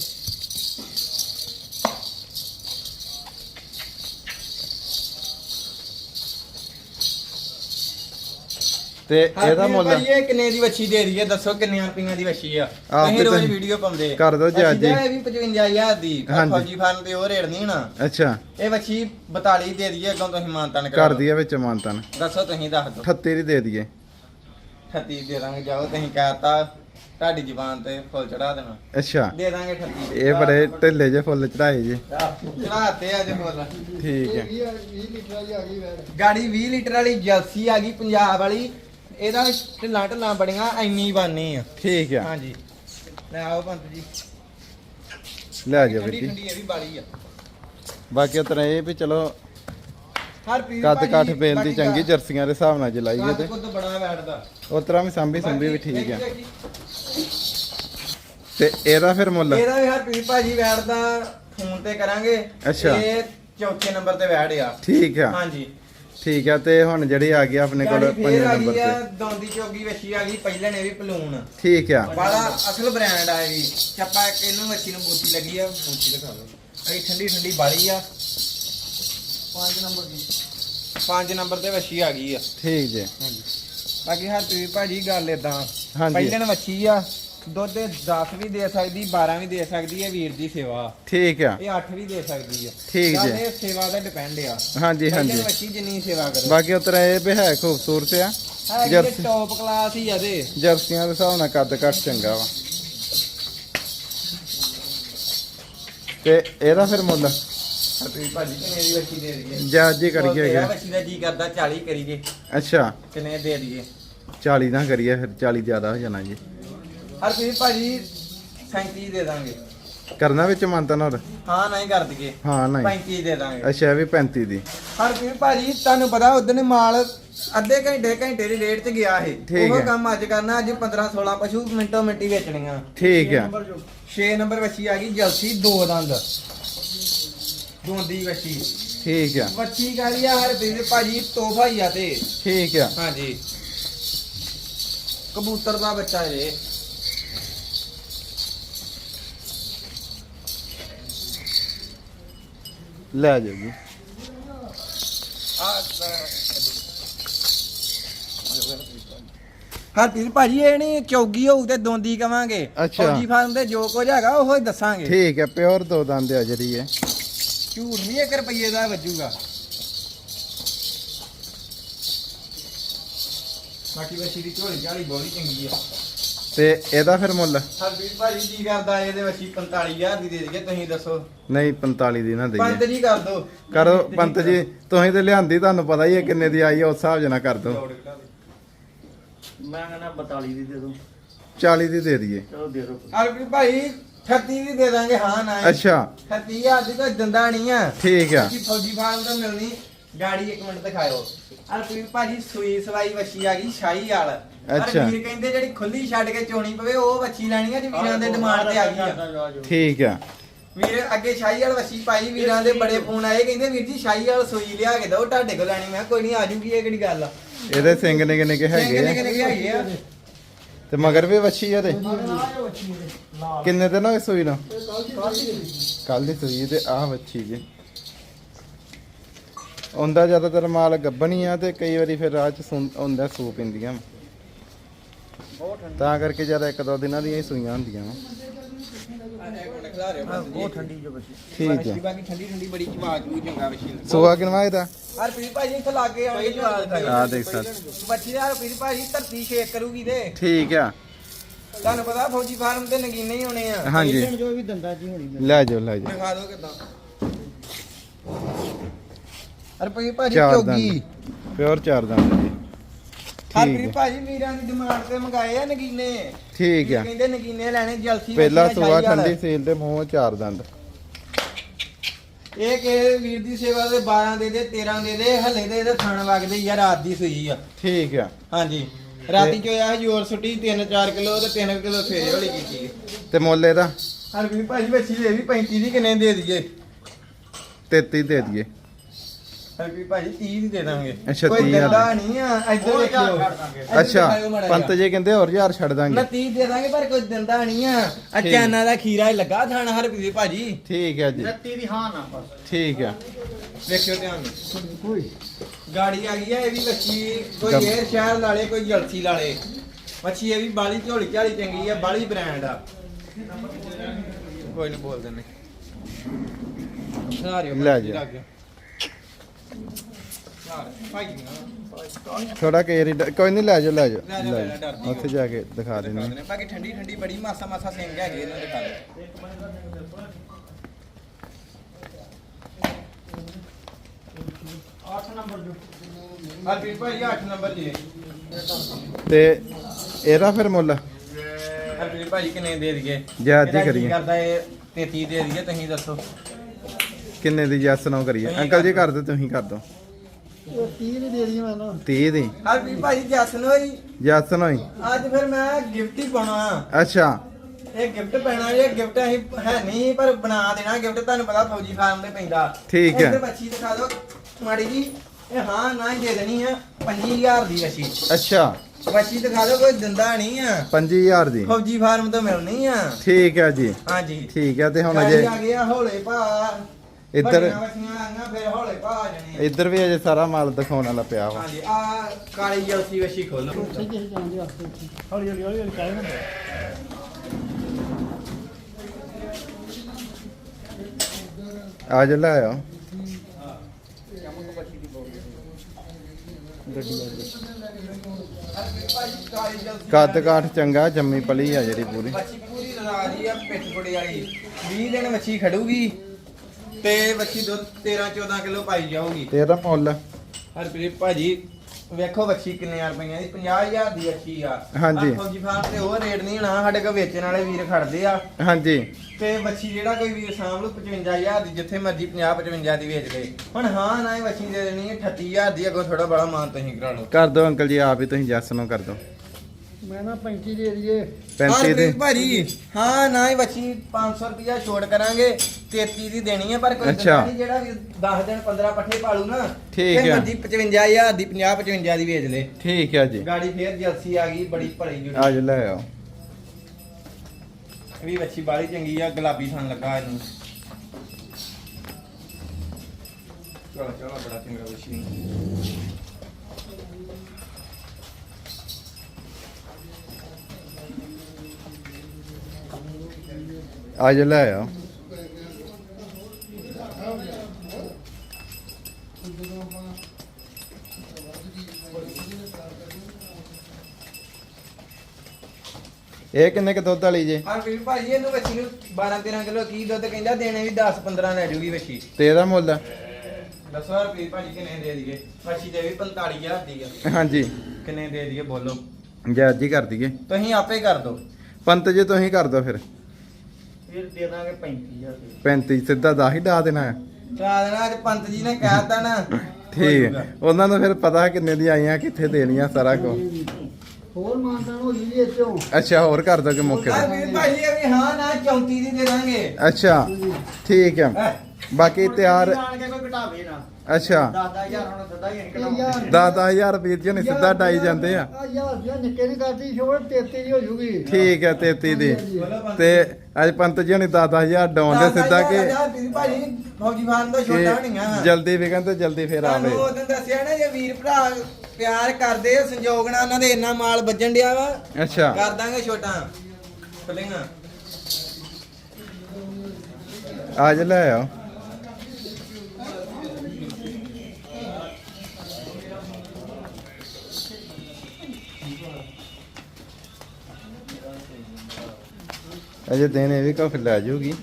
ਤੇ ਇਹਦਾ ਮੁੱਲ ਭਾਜੀ ਇਹ ਕਿੰਨੇ ਦੀ ਵੱਛੀ ਦੇ ਰਹੀ ਹੈ? ਦੱਸੋ ਕਿੰਨੀਆਂ ਰੁਪਈਆਂ ਦੀ ਵੱਛੀ ਆ। ਆਪ ਅਸੀਂ ਤੇ ਰੋਜ਼ ਤੁਸੀਂ ਵੀਡੀਓ ਪਾਉਂਦੇ। ਕਰ ਦਿਓ ਜੀ ਅੱਜ ਹੀ। ਇਹ ਵੀ 55000 ਦੀ ਹਾਂਜੀ। ਫੌਜੀ ਫਾਰਮ ਤੇ ਉਹ ਰੇੜ ਨਹੀਂ ਨਾ। ਅੱਛਾ। ਇਹ ਵੱਛੀ 42 ਦੇ ਦਈਏ ਅੱਗੋਂ ਤੁਸੀਂ ਮਾਨਤਨ ਕਰ ਦਈਏ ਵਿੱਚ ਮਾਨਤਨ। ਦੱਸੋ ਤੁਸੀਂ ਦੱਸ ਦਿਓ। 38 ਦੀ ਦੇ ਦਈਏ। 38 ਦੇ ਦਾਂਗੇ ਜਾਓ ਤੁਸੀਂ ਕਹਤਾ। ਤੁਹਾਡੀ ਜ਼ੁਬਾਨ ਤੇ ਫੁੱਲ ਚੜਾ ਦੇਣਾ। ਅੱਛਾ। ਦੇ ਦਾਂਗੇ 38 ਇਹ ਬੜੇ ਢਿੱਲੇ ਜੇ ਫੁੱਲ ਚੜਾਏ ਜੀ। ਚੜਾਤੇ ਅੱਜ ਫੁੱਲ। ਠੀਕ ਹੈ। 20 ਲੀਟਰ ਵਾਲੀ ਆ ਗਈ ਵੈਰ ਗਾੜੀ 20 ਲੀਟਰ ਵਾਲੀ ਜਲਸੀ ਆ ਗਈ ਪੰਜਾਬ ਵਾਲੀ। ਇਹਦਾ ਢਿੱਲਾਂ ਢਿੱਲਾਂ ਬੜੀਆਂ ਐਨੀ ਬਾਨੀ ਆ। ਠੀਕ ਆ। ਹਾਂਜੀ। ਲੈ ਆਓ ਪੰਤ ਜੀ। ਲੈ ਜਾਓ ਵੀਰ ਠੰਡੀ ਜੀ ਠੰਡੀ ਇਹ ਵੀ ਬਾਲੀ ਆ। ਬਾਕੀ ਉਤਰਾ ਇਹ ਵੀ ਚਲੋ ਹਰ ਪੀਰ ਕੱਦ ਕਾਠ ਬੇਲ ਦੀ ਚੰਗੀ ਜਰਸੀਆਂ ਦੇ ਹਿਸਾਬ ਨਾਲ ਜਲਾਈਏ ਕੱਦ ਤੇ। ਕੁੱਦ ਬੜਾ ਬੈਠਦਾ ਉਤਰਾ ਵੀ ਸੰਭੀ ਸੰਭੀ ਵੀ ਠੀਕ ਆ। ਤੇ ਇਹਦਾ ਫਿਰ ਮੁੱਲ? ਇਹਦਾ ਵੀ ਹਰ ਪੀਰ ਭਾਜੀ ਬੈਠਦਾ ਫੋਨ ਤੇ ਕਰਾਂਗੇ। ਅੱਛਾ। ਇਹ ਚੌਥੇ ਨੰਬਰ ਤੇ ਬੈਠ ਆ। ਠੀਕ ਆ। ਹਾਂਜੀ। ਠੀਕ ਆ ਤੇ ਹੁਣ ਜਿਹੜੀ ਆ ਗਈ ਆਪਣੇ ਕੋਲ ਆ ਨੰਬਰ ਤੇ। ਦੌਂਦੀ ਚੌਗੀ ਵੱਛੀ ਆ ਗਈ ਪਹਿਲਾਂ ਨੇ ਵੀ ਪਲੂਨ ਠੀਕ ਆ। ਬੜਾ ਅਸਲ ਬ੍ਰਾਂਡ ਆ ਇਹ ਚੱਪਾ ਇੱਕ ਇਹਨੂੰ ਮੱਛੀ ਨੂੰ ਬੂਟੀ ਲੱਗੀ ਆ ਬੂਟੀ ਦਿਖਾ ਲਓ ਇਹ ਠੰਡੀ ਠੰਡੀ ਬਾਲੀ ਆ। 5 ਨੰਬਰ ਦੀ। 5 ਨੰਬਰ ਤੇ ਵੱਛੀ ਆ ਗਈ ਆ। ਠੀਕ ਜੀ। ਬਾਕੀ ਹਰ ਤੁਸੀਂ ਭਾਜੀ ਗੱਲ ਇਦਾਂ ਪਹਿਲਾਂ ਵੱਛੀ ਆ ਦੁੱਧ 10 ਵੀ ਦੇ ਸਕਦੀ 12 ਵੀ ਦੇ ਸਕਦੀ ਹੈ ਵੀਰ ਦੀ ਸੇਵਾ। ਠੀਕ ਆ। ਇਹ 8 ਵੀ ਦੇ ਸਕਦੀ ਆ। ਠੀਕ ਜੀ। ਇਹ ਸੇਵਾ ਦਾ ਡਿਪੈਂਡ ਆ। ਹਾਂਜੀ ਹਾਂਜੀ। ਵੱਛੀ ਜਿੰਨੀ ਸੇਵਾ ਕਰੋ। ਬਾਕੀ ਉਤਰਾ ਇਹ ਵੀ ਹੈ ਖੂਬਸੂਰਤ ਆ। ਹੈ ਜਰਸੀ ਟੌਪ ਕਲਾਸ ਹੀ ਆ ਦੇ ਜਰਸੀਆਂ ਦੇ ਹਿਸਾਬ ਨਾਲ ਕੱਦ ਕੱਟ ਚੰਗਾ ਵਾ। ਤੇ ਇਹਦਾ ਫਿਰ ਮੁੱਲ? ਤੁਸੀਂ ਭਾਜੀ ਕਿੰਨੇ ਦੀ ਵੱਛੀ ਦੇ ਦਈਏ? ਜਾ ਜੀ ਕਰੀਏ ਵੱਛੀ ਦਾ ਜੀ ਕਰਦਾ 40 ਕਰੀਏ। ਅੱਛਾ। ਕਿੰਨੇ ਦੇ ਦਈਏ? 40 ਨਾ ਕਰੀਏ ਫਿਰ 40 ਜ਼ਿਆਦਾ ਹੋ ਜਾਣਾ ਜੀ। ਹਰ ਤੁਸੀਂ ਭਾਜੀ 37 ਦੇ ਦਾਂਗੇ। ਕਰਨਾ ਵਿੱਚ ਮੰਨਤਾ ਨਾ ਹੋਰ? ਹਾਂ ਨਹੀਂ ਕਰ ਦਈਏ। ਹਾਂ ਨਹੀਂ। 35 ਦੇ ਦਾਂਗੇ। ਅੱਛਾ ਇਹ ਵੀ 35 ਦੀ। ਹਰ ਤੁਸੀਂ ਭਾਜੀ ਤੁਹਾਨੂੰ ਪਤਾ ਉਦੋਂ ਮਾਲ ਅੱਧੇ ਘੰਟੇ ਘੰਟੇ ਦੀ ਰੇਟ 'ਚ ਗਿਆ ਇਹ। ਠੀਕ ਉਹ ਹੈ। ਕੰਮ ਅੱਜ ਕਰਨਾ ਅੱਜ 15 16 ਪਸ਼ੂ ਮਿੰਟੋ ਮਿੰਟੀ ਵੇਚਣੀਆਂ। ਠੀਕ ਆ 6 ਨੰਬਰ ਵੱਛੀ ਆ ਗਈ ਜਲਸੀ ਦੋ ਦੰਦ। ਦੋਂਦੀ ਵੱਛੀ। ਠੀਕ ਆ ਵੱਛੀ ਕਾਲੀ ਆ? ਹਰ ਵੀਰ ਭਾਜੀ ਤੋਹਫਾ ਹੀ ਆ ਤੇ। ਠੀਕ ਆ ਹਾਂਜੀ। ਕਬੂਤਰ ਦਾ ਬੱਚਾ ਜੇ ਲੈ ਜਾਓ ਜੀ। ਹਰ ਵੀਰ ਭਾਜੀ ਇਹ ਨਹੀਂ ਚੌਗੀ ਹੋਊ ਤੇ ਦੋਂਦੀ ਕਵਾਂਗੇ। ਅੱਛਾ। ਫੌਜੀ ਫਾਰਮ ਦੇ ਜੋ ਕੁਝ ਹੈਗਾ ਉਹ ਹੀ ਦੱਸਾਂਗੇ। ਠੀਕ ਆ ਪਿਓਰ ਦੋ ਦੰਦ ਆ ਜਿਹੜੀ ਹੈ ਝੂਠ ਨਹੀਂ 1 ਰੁਪਏ ਦਾ ਵੱਜੂਗਾ। ਬਾਕੀ ਵੱਛੀ ਦੀ ਝੋਲੀ ਝਾਲੀ ਬੋਲੀ ਚੰਗੀ ਆ। ਤੇ ਇਹਦਾ ਫਿਰ ਮੁੱਲ? ਹਰਬੀਰ ਭਾਜੀ ਕੀ ਕਰਦਾ? ਇਹਦੇ ਵੱਛੀ 45000 ਦੀ ਦੇ ਦਈਏ ਤੁਸੀਂ ਦੱਸੋ। ਨਹੀਂ 45 ਦੀ ਨਾ ਦਈਏ। ਦੀ ਕਰ ਦੋ। ਕਰੋ ਪੰਤ ਜੀ ਤੁਸੀਂ ਤੇ ਲਿਆਂਦੀ ਤੁਹਾਨੂੰ ਪਤਾ ਹੀ ਹੈ ਕਿੰਨੇ ਦੀ ਆਈ ਹੈ ਉਸ ਹਿਸਾਬ ਜਨਾ ਕਰ ਦੋ। ਮੈਂ ਕਹਿੰਦਾ 42 ਦੀ ਦੇ ਦੋ। 40 ਦੀ ਦੇ ਦਈਏ। ਚਲੋ ਦੇ ਦੋ। ਹਰਬੀਰ ਭਾਈ 38 ਦੀ ਦੇ ਦਾਂਗੇ ਹਾਂ ਨਾ। ਅੱਛਾ। 38000 ਦੀ ਕੋਈ ਦੰਦਾ ਨਹੀਂ ਆ। ਠੀਕ ਆ। ਕਿ ਫੌਜੀ ਫਾਰਮ ਤੋਂ ਮਿਲਣੀ। ਗਾੜੀ ਇੱਕ ਮਿੰਟ ਦਿਖਾਓ ਹਰਬੀਰ ਭਾਜੀ ਸੂਈ ਸਵਾਈ ਵੱਛੀ ਆ ਗਈ ਸ਼ਾਹੀ ਵਾਲ ਅੱਛਾ। ਵੀਰ ਕਹਿੰਦੇ ਜਿਹੜੀ ਖੁੱਲੀ ਛੱਡ ਕੇ ਚੋਣੀ ਪਵੇ ਉਹ ਵੱਛੀ ਲੈਣੀ ਆ ਜੇ ਵੀਰਾਂ ਦੇ ਡਿਮਾਂਡ ਤੇ ਆ ਗਈ ਆ। ਠੀਕ ਆ। ਵੀਰ ਅੱਗੇ ਸ਼ਾਹੀ ਵਾਲ ਵੱਛੀ ਪਾਈ ਵੀਰਾਂ ਦੇ ਬੜੇ ਫੋਨ ਆਏ ਕਹਿੰਦੇ ਵੀਰ ਜੀ ਸ਼ਾਹੀ ਵਾਲ ਸੂਈ ਲਿਆ ਕੇ ਦਿਓ ਤੁਹਾਡੇ ਕੋਲ ਲੈਣੀ। ਮੈਂ ਕਿਹਾ ਕੋਈ ਨਹੀਂ ਆ ਜੂਗੀ ਇਹ ਕਿਹੜੀ ਗੱਲ ਆ। ਇਹਦੇ ਸਿੰਘ ਨਿੱਕੇ ਨਿੱਕੇ ਹੈਗੇ ਕਿੰਨੇ ਆ। ਕਿੰਨੇ ਹੈਗੇ ਆ। ਤੇ ਮਗਰ ਵੀ ਵੱਛੀ ਆ ਤੇ? ਕਿੰਨੇ ਦਿਨ ਹੋਏ ਸੂਈ ਨੂੰ? ਕੱਲ ਦੀ ਸੂਈ ਤੇ ਆਹ ਵੱਛੀ ਜੀ। ਉਹਦਾ ਜ਼ਿਆਦਾਤਰ ਮਾਲ ਗੱਬਣੀ ਆ ਤੇ ਕਈ ਵਾਰੀ ਫਿਰ ਰਾਹ ਚ ਹੁੰਦਾ ਸੂ ਪਿੰਦੀਆਂ ਤਾਂ ਕਰਕੇ ਜ਼ਿਆਦਾ ਇੱਕ ਦੋ ਦਿਨਾਂ ਦੀਆਂ ਹੀ ਸੂਈਆਂ ਹੁੰਦੀਆਂ ਵਾ। ਬਹੁਤ ਠੰਡੀ ਜੋ ਬੱਚੀ। ਠੀਕ ਹੈ ਬਾਕੀ ਠੰਡੀ ਠੰਡੀ ਬੜੀ ਜਵਾਜ ਵੀ ਚੰਗਾ ਬੱਚੀ ਸੋਆ ਕਿਨਵਾ ਇਹਦਾ? ਹਰ ਪੀਰ ਭਾਜੀ ਇੱਥੇ ਲਾਗੇ ਆਉਣਗੇ ਜਵਾਜ ਖਾਈ ਆ ਦੇਖ ਸਰ। ਬੱਚੀ ਦਾ ਹਰ ਪੀਰ ਭਾਜੀ ਧਰਤੀ ਸ਼ੇਕ ਕਰੂਗੀ ਤੇ। ਠੀਕ ਆ। ਤੁਹਾਨੂੰ ਪਤਾ ਫੌਜੀ ਫਾਰਮ ਤੇ ਨਗੀਨੇ ਹੀ ਹੋਣੇ ਆ। ਹਾਂਜੀ। ਜੋ ਵੀ ਦੰਦਾ ਜੀ ਹੋਣੀ। ਲੈ ਜਾਓ ਲੈ ਜਾਓ। ਦਿਖਾ ਦਿਓ ਕਿਦਾਂ। ਹਰ ਪੀਰ ਭਾਜੀ ਚਾਰ ਝੋਗੀ ਦੰਦ ਪਿਓਰ ਚਾਰ ਦੰਦ ਜੀ। ਹਰ ਠੀਕ ਪੀਰ ਹੈ ਭਾਜੀ ਵੀਰਾਂ ਦੀ ਡਿਮਾਂਡ ਤੇ ਮੰਗਾਏ ਆ ਨਗੀਨੇ। ਠੀਕ ਆ ਕਹਿੰਦੇ ਨਗੀਨੇ ਲੈਣੇ ਜਲਸੀ ਪਹਿਲਾ ਵਧੀਆ ਸੋਆ ਛਾਈ ਵਾਲਾ। ਠੰਡੀ ਸੀਲ ਤੇ ਮੂੰਹ ਚਾਰ ਦੰਦ। ਇਹ ਕਿ ਵੀਰ ਦੀ ਸੇਵਾ ਦੇ 12 ਦੇ ਦੇ 13 ਦੇ ਦੇ ਹੱਲੇ ਦੇ ਇਹਦੇ ਥਣ ਵਗਦੇ ਯਾਰ ਰਾਤ ਦੀ ਸੂਈ ਆ। ਠੀਕ ਆ ਹਾਂਜੀ। ਰਾਤੀ ਚੋ ਆ ਜੋਰ ਸੁੱਟੀ 3-4 ਕਿਲੋ ਤੇ 3 ਕਿਲੋ ਵਾਲੀ ਕੀਤੀ ਤੇ ਮੁੱਲ ਇਹਦਾ? ਹਰ ਵੀ ਭਾਜੀ ਬੱਚੀ ਦੇ ਵੀ 35 ਦੀ ਕਿੰਨੇ ਦੇ ਦਈਏ? 33 ਦੇ ਦਈਏ। ਹਰ ਵੀ ਭਾਜੀ 30 ਦੀ ਦੇ ਦਾਂਗੇ। ਅੱਛਾ, ਕੋਈ 30 ਹਜ਼ਾਰ। ਦਿੰਦਾ ਨਹੀਂ ਆ ਇੱਧਰ ਦੇਖਿਓ। ਇੱਧਰ ਅੱਛਾ ਦਿਖਾਇਓ ਮਾੜਾ ਪੰਤ ਜਿਹਾ। ਜੇ ਕਹਿੰਦੇ ਹੋਰ ਯਾਰ ਛੱਡ ਨਾ ਦਾਂਗੇ 30 ਦੇ ਦਾਂਗੇ ਪਰ ਕੋਈ ਦਿੰਦਾ ਨਹੀਂ ਆ। ਆ ਠੀਕ। ਚਾਨਾ ਦਾ ਖੀਰਾ ਹੀ ਲੱਗਾ ਥਾਣ ਹਰ ਵੀ ਭਾਜੀ। ਠੀਕ ਹੈ ਜੀ। ਰੱਤੀ ਦੀ ਹਾਂ ਨਾ ਬਸ। ਠੀਕ ਆ। ਵੇਖਿਓ ਧਿਆਨ ਨਾਲ। ਕੋਈ। ਗਾੜੀ ਆ ਗਈ ਆ ਇਹ ਵੀ ਬੱਚੀ ਕੋਈ ਏਰ ਸ਼ਹਿਰ ਲਾਲੇ ਕੋਈ ਜਲਸੀ ਲਾਲੇ। ਬੱਚੀ ਇਹ ਵੀ ਬਾਲੀ ਝੋਲੀ ਝਾਲੀ ਚੰਗੀ ਆ ਬਾਲੀ ਬ੍ਰਾਂਡ ਆ। ਕੋਈ ਨਹੀਂ ਬੋਲ ਸਾਰਿਓ ਲੈ ਜਾ। ਥੋੜਾ ਕੇਰੀ ਕੋਈ ਨਹੀਂ ਲੈ ਜਾਓ ਲੈ ਲੈ ਜਾਓ, ਲੈ ਜਾਓ, ਉੱਥੇ ਜਾ ਕੇ ਦਿਖਾ ਦਿੰਦੇ ਦਿੰਦੇ। ਬਾਕੀ ਠੰਡੀ ਠੰਡੀ ਬੜੀ ਮਾਸਾ ਮਾਸਾ ਸਿੰਘ ਹੈਗੇ ਇਹਨਾਂ ਦੇ ਖਾਲੇ ਹਾਂ ਵੀ ਭਾਈ 8 ਨੰਬਰ ਜੀ। ਤੇ ਇਹਦਾ ਫਿਰ ਮੁੱਲ? ਹਰਪ੍ਰੀਤ ਭਾਈ ਕਿੰਨੇ ਦੇ ਦਈਏ? ਜੈ ਜੀ ਕੀ ਕਰੀਏ। ਕਰਦਾ ਇਹ? 33 ਦੇ ਦਈਏ ਤੁਸੀਂ ਦੱਸੋ। ਕਿੰਨੇ ਦੀ ਜੈਸ ਨਾ ਕਰੀਏ? ਅੰਕਲ ਜੀ ਕਰ ਦਿਓ ਤੁਸੀਂ ਕਰ ਦਿਓ। ਉਹ 30 ਨਹੀਂ ਦੇ ਰਹੀ ਮੈਂ ਨਾ। 30 ਦੀ। ਹਰਪ੍ਰੀਤ ਭਾਈ ਜਸਨ ਹੋਈ ਜੈਸ ਨਾ ਹੀ ਅੱਜ ਫਿਰ ਮੈਂ ਗਿਫਟ ਹੀ ਪਾਉਣਾ। ਅੱਛਾ। ਇਹ ਗਿਫਟ ਪੈਣਾ ਇਹ ਗਿਫਟ ਅਸੀਂ ਹੈ ਨਹੀਂ ਪਰ ਬਣਾ ਦੇਣਾ ਗਿਫਟ ਤੁਹਾਨੂੰ ਪਤਾ ਫੌਜੀ ਫਾਰਮ ਤੇ ਪੈਂਦਾ। ਠੀਕ ਹੈ। ਇੱਧਰ ਬੱਚੀ ਦਿਖਾ ਦਿਓ। ਮਾੜੀ ਜੀ ਇਹ ਹਾਂ ਨਾ ਹੀ ਦੇ ਦੇਣੀ ਆ 25000 ਦੀ ਬੱਚੀ ਅੱਛਾ। ਬੱਚੀ ਦਿਖਾ ਦਿਓ ਕੋਈ ਦਿੰਦਾ ਨਹੀਂ ਆ। 5000 ਦੀ। ਫੌਜੀ ਫਾਰਮ ਤੋਂ ਮਿਲਣੀ ਆ। ਠੀਕ ਹੈ ਜੀ। ਹਾਂਜੀ। ਠੀਕ ਹੈ ਤੇ ਹੁਣ ਅਜੇ ਆ ਗਿਆ ਹੌਲੇ ਭਾ ਇੱਧਰ- ਵੱਡੀਆਂ ਬੱਚੀਆਂ ਆਈਆਂ ਫਿਰ ਹੌਲੇ ਭਾ ਆ ਜਾਣੇ ਆ। ਇੱਧਰ ਵੀ ਅਜੇ ਸਾਰਾ ਮਾਲ ਦਿਖਾਉਣ ਵਾਲਾ ਪਿਆ ਵਾ। ਹਾਂਜੀ ਆ ਕਾਲੀ ਜਲਸੀ ਵਸ਼ੀ ਖੋਲੋ। ਵਾਸਤੇ ਹੌਲੀ ਹੌਲੀ ਹੌਲੀ ਹੌਲੀ ਆ ਜਾ ਲੈ ਆਓ ਕਾਲੀ ਜਲਸੀ ਕੱਦ ਕਾਠ ਚੰਗਾ ਜੰਮੀ ਪਲੀ ਆ ਜਿਹੜੀ ਪੂਰੀ। ਮੱਛੀ ਪੂਰੀ ਰਾਜੀ ਆ ਪਿੱਠ ਪੁੜੀ ਵਾਲੀ। 20 ਦਿਨ ਮੱਛੀ ਖੜੂਗੀ। ਤੇ ਮੱਛੀ ਦੁੱਧ 13 14 ਕਿਲੋ ਪਾਈ ਜਾਊਗੀ। ਤੇ ਇਹਦਾ ਮੁੱਲ ਹਰਪ੍ਰੀਤ ਭਾਜੀ ਵੇਖੋ ਵੱਛੀ ਕਿੰਨੇ ਆ ਰੁਪਈਆਂ ਦੀ 50000 ਦੀ ਅੱਛੀ ਆ। ਹਾਂਜੀ। ਆਹ ਫੌਜੀ ਫਾਰਮ ਤੇ ਉਹ ਰੇਟ ਨਹੀਂ ਹੋਣਾ ਸਾਡੇ ਕੋਲ ਵੇਚਣ ਵਾਲੇ ਵੀਰ ਖੜਦੇ ਆ। ਹਾਂਜੀ। ਤੇ ਵੱਛੀ ਜਿਹੜਾ ਕੋਈ ਵੀਰ ਸਾਂਭ ਲੂ 55000 ਦੀ ਜਿੱਥੇ ਮਰਜ਼ੀ 50 55 ਦੀ ਵੇਚ ਦੇ। ਹੁਣ ਹਾਂ ਨਾ ਹੀ ਵੱਛੀ ਦੇ ਦੇਣੀ ਹੈ 38000 ਦੀ ਅੱਗੋਂ ਥੋੜਾ ਬੜਾ ਮਾਨ ਤੁਸੀਂ ਕਰਾ ਲਓ। ਕਰ ਦਿਓ ਅੰਕਲ ਜੀ ਆਪ ਹੀ ਤੁਸੀਂ ਜੈਸ ਨੂੰ ਕਰ ਦਿਓ। ਮੈਂ ਨਾ 35 ਦੇ ਦਈਏ। 35 ਦੇ। ਭਾਜੀ ਹਾਂ ਨਾ ਹੀ ਵੱਛੀ 500 ਰੁਪਿਆ ਛੋੜ ਕਰਾਂਗੇ। 33 ਦੀ ਦੇਣੀ ਹੈ ਪਰ ਕੋਈ ਅੱਛਾ। ਦਿੰਦਾ ਨਹੀਂ ਜਿਹੜਾ ਵੀ 10 ਦਿਨ 15 ਪੱਠੇ ਪਾਲੂ ਨਾ ਠੀਕ ਆ। ਮਰਜ਼ੀ 55000 ਦੀ 50 55 ਦੀ ਵੇਚ ਲੈ। ਠੀਕ ਹੈ ਜੀ। ਗਾੜੀ ਫੇਰ ਜਲਸੀ ਆ ਗਈ ਬੜੀ ਭਲੀ ਜੁੜੀ। ਆ ਜਾ ਲੈ ਆਓ। ਇਹ ਵੀ ਵੱਛੀ ਬਾਲੀ ਚੰਗੀ ਆ ਗੁਲਾਬੀ ਥਣ ਲੱਗਾ ਇਹਨੂੰ। ਚਲੋ ਚਲੋ ਬੜਾ ਚੰਗਾ ਵੱਛੀ ਆ ਜਾ ਲੈ ਆਓ ਇਹ ਕਿੰਨੇ ਕ ਦੁੱਧ ਵਾਲੀ ਜੇ? ਹਾਂ ਵੀਰ ਭਾਜੀ ਇਹਨੂੰ ਵੱਛੀ ਨੂੰ 12 13 ਕਿਲੋ ਕੀ ਦੁੱਧ ਕਹਿੰਦਾ ਦੇਣੇ ਵੀ 10 15 ਲੈ ਜੂਗੀ ਵੱਛੀ ਤੇ ਇਹਦਾ ਮੁੱਲ? ਦੱਸੋ ਰੁਪਏ ਭਾਜੀ ਕਿੰਨੇ ਦੇ ਦਈਏ? ਵੱਛੀ ਦੇ ਵੀ 45000 ਦੀ ਆ। ਹਾਂਜੀ। ਕਿੰਨੇ ਦੇ ਦਈਏ ਬੋਲੋ। ਜੀ ਕਰ ਦਈਏ। ਤੁਸੀਂ ਆਪੇ ਕਰ ਦਿਓ। ਪੰਤ ਜੀ ਤੁਸੀਂ ਕਰ ਦਿਓ ਫਿਰ। ਫਿਰ ਦੇ ਦਾਂਗੇ 35000 ਦੇ 35 ਸਿੱਧਾ 10 ਹੀ ਡਾ ਦੇਣਾ ਹੈ। ਰਾਤ ਨਾਲ ਅੱਜ ਪੰਤ ਜੀ ਨੇ ਕਹਿਤਾ ਨਾ। ਠੀਕ ਹੈ। ਉਹਨਾਂ ਨੂੰ ਫਿਰ ਪਤਾ ਕਿੰਨੇ ਦੀ ਆਈਆਂ ਕਿੱਥੇ ਦੇਣੀਆਂ ਸਾਰਾ ਕੁਝ ਹੋਰ ਮਾਨਦਾਨ ਹੋ ਜੀ ਚੋਂ ਅੱਛਾ ਹੋਰ ਕਰ ਦੋ ਕਿ ਮੌਕੇ ਹਾਂ ਤੇ ਵੀਰ ਭਾਜੀ ਇਹ ਵੀ ਹਾਂ ਨਾ 34 ਦੀ ਦੇ ਦਾਂਗੇ। ਅੱਛਾ ਠੀਕ ਹੈ। ਬਾਕੀ ਤਿਆਰ ਜਾਣ ਕੇ ਕੋਈ ਘਟਾਵੇ ਨਾ। ਅੱਛਾ। 10000 ਹੁਣ ਸਿੱਧਾ ਹੀ ਘਟਾਉਂਦੇ ਯਾਰ 10000 ਰੁਪਏ ਜੀ ਨੇ ਸਿੱਧਾ ਡਾਈ ਜਾਂਦੇ ਆ। ਆ ਯਾਰ ਯਾਰ ਨਿੱਕੇ ਨੇ ਕਰਦੀ ਛੋੜ 33 ਦੀ ਹੋ ਜੂਗੀ। ਠੀਕ ਹੈ 33 ਦੀ। ਤੇ ਅੱਜ ਪੰਤ ਜੀ ਨੇ 10000 ਡਾਉਂਦੇ ਸਿੱਧਾ ਕਿ ਭਾਜੀ ਫੌਜੀ ਦਾ ਛੋਟਾ ਕਿ ਹੋਣੀਆਂ। ਜਲਦੀ ਵਿਕਣ ਤੇ ਜਲਦੀ ਫੇਰ ਆਵੇ। ਤੁਹਾਨੂੰ ਉਦੋਂ ਦੱਸਿਆ ਨਾ ਜੇ ਵੀਰ ਭਰਾ ਪਿਆਰ ਕਰਦੇ ਆ, ਸੰਜੋਗ ਨਾਲ ਉਹਨਾਂ ਦੇ ਇੰਨਾ ਮਾਲ ਵੱਜਣ ਡਿਆ ਵਾ। ਅੱਛਾ। ਕਰ ਦਾਂਗੇ ਛੋਟਾ। ਖੁੱਲੇਗਾ ਅੱਜ ਲੈ ਆਓ। ਅਜੇ ਦਿਨ ਇਹ ਵੀ ਕਾਫੀ ਲੈ ਜਾਊਗੀ।